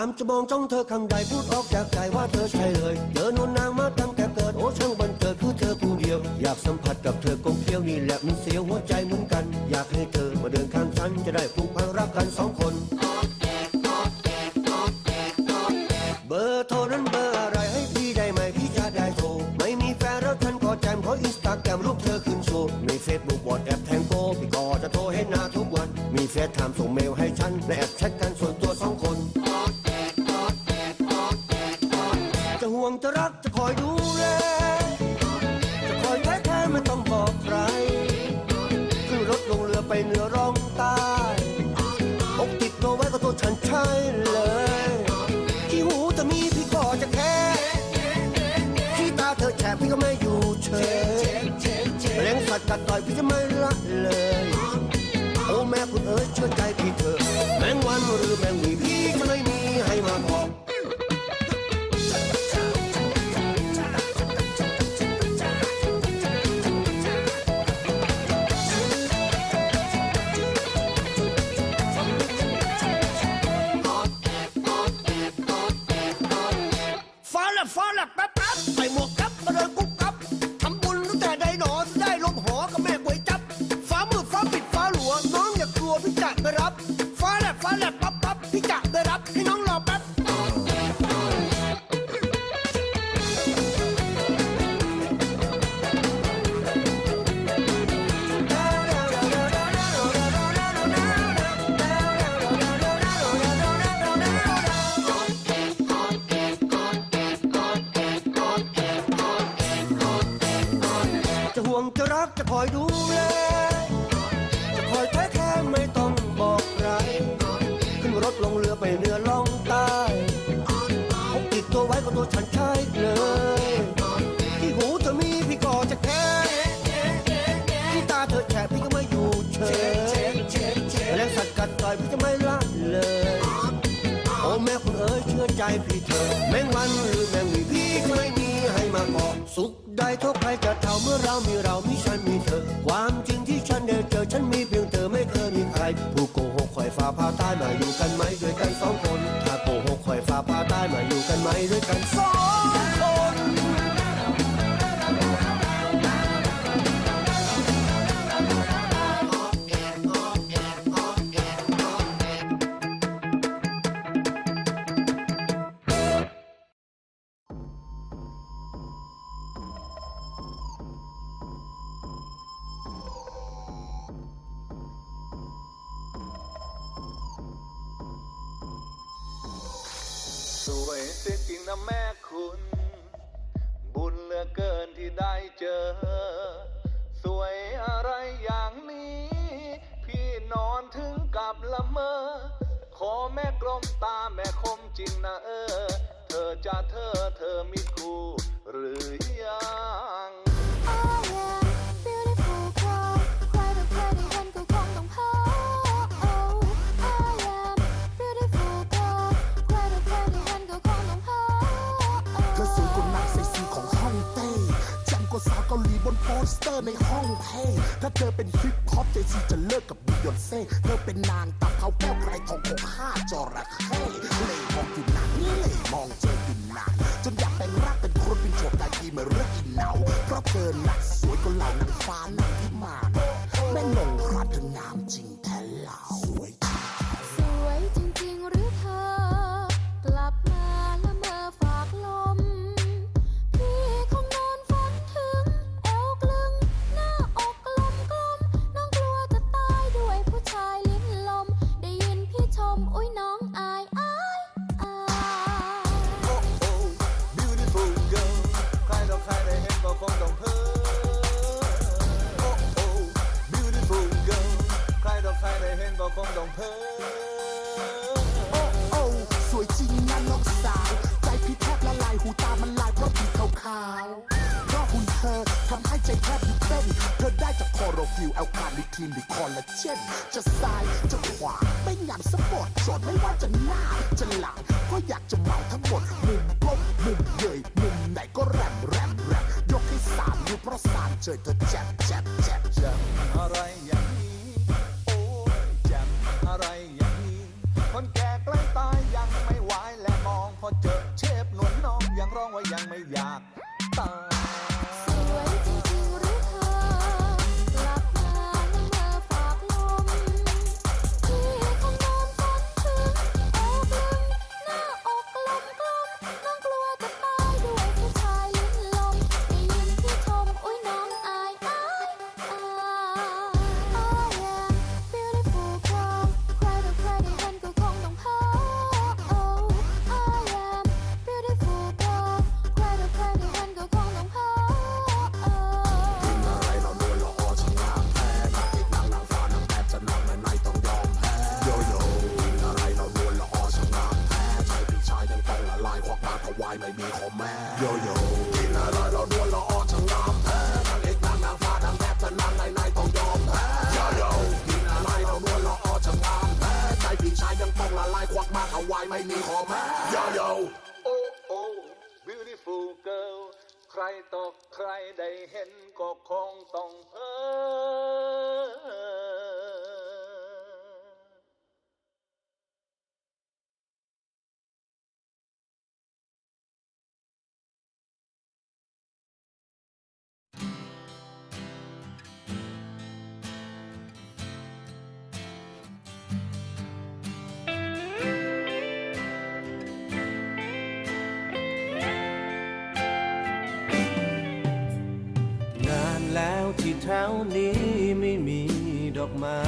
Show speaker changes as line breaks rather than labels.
ามจะมองจ้องเธอข้างใดพูดออกจากใจว่าเธอใช่เลยเจอนวลนางมาตั้งแต่เกิดโอ้ช่างบันเกิดคือเธอผู้เดียว อยากสัมผัสกับเธอกลมเกลียวนี่แหละมันเสียวหัวใจเหมือนกัน อยากให้เธอมาเดินข้างฉันจะได้ผูกพันรักกันสองคน เบอร์โทรนั้นเบอร์อะไรให้พี่ได้ไหมพี่จะได้โทรไม่มีแฟนแล้วฉันก็แจมขออินสตาแกรมรูปเธอขึ้นโชว์ในเฟซบุ๊กวอทแอปแทงโกพี่ก็จะโทรให้หน้าทุกวัน มีเฟซไทม์ส่งเมลให้ฉันและแอปแชทกัน ห่วงจะรักจะคอยดูแล จะคอยแท้แท้ไม่ต้องบอกใครขึ้นรถลงเรือไปเหนือร่องใต้อกติดตัวไว้ก็ตัวฉันใช่เลยที่หูจะมีพี่ก็จะแค่ที่ตาเธอแฉะพี่ก็ไม่อยู่เฉยแรงสัตว์กัดต่อยพี่จะไม่ละเลย โอ้แม่คุณเอ๋ยเชื่อใจพี่เถอะแมงวันหรือแมงวี ฟ้าแลบฟ้าแลบปั๊บปั๊บพี่จะไปรับให้น้องรอแป๊บ จะห่วงจะรักจะคอยดูแลจะคอยแท้ ก็ตัวฉันใช่เลยที่หูเธอมีพี่ก็จะแค่ที่ตาเธอแฉะพี่ก็ไม่อยู่เฉยแรงสัตว์กัดต่อยพี่จะไม่ละเลยโอ้แม่คุณเอ๋ยเชื่อใจพี่เธอ แมงวันหรือแมงวีพี่ก็ไม่มีให้มาเกาะสุขได้เท่าใครจะเท่าเมื่อเรามีเรามีฉันมีเธอ ความจริงที่ฉันได้เจอฉันมีเพียงเธอไม่เคยมีใคร ผู้โกหกคอยฟ้าพาใต้มาอยู่กันไหมด้วยกัน สวย
เสียจริงนะแม่คุณ บุญเหลือเกินที่ได้เจอ สวยอะไรอย่างนี้ พี่นอนถึงกับละเมอ ขอแม่กลมตาแม่คมจริงนะเออ เธอจะเธอเธอมีคู่หรือยัง
สเตอร์ในห้องเพลงถ้าเธอเป็นฮิปฮอปเจซีจะเลิกกับบิยอนเซ่เธอเป็นนางตับเขาแก้วไกรทองอกห้าจระเข้เลยมองอยู่นานเลยมองเจออยู่นานจนอยากแปลงรักเป็นคนเป็นโฉมได้ทีมาเรื่องอินเนาเพราะเธอหนักสวยก็เหล่านางฟ้านางพิมานแม่นงคราเธองามจริง ที
นห
รือคอ
ลลาเจนจะซ้ายจะขวาไม่งามสปอร์ตจดไม่ว่าจะหน้าจะหลังก็อยากจะเมาทั้งหมดมุมกลมมุมเยยมุมไหนก็แรมแรมแรมยกให้สามนิ้วเพราะสามเจยเธอแจ็บแจ็บแจ็บแจ็บ
ไม่มี
ขอมาโยโย่
โอ้โอ้ beautiful girl ใครต่อใครได้เห็นก็คงต้องเพ้อ
แถวนี้ไม่มีดอกไม้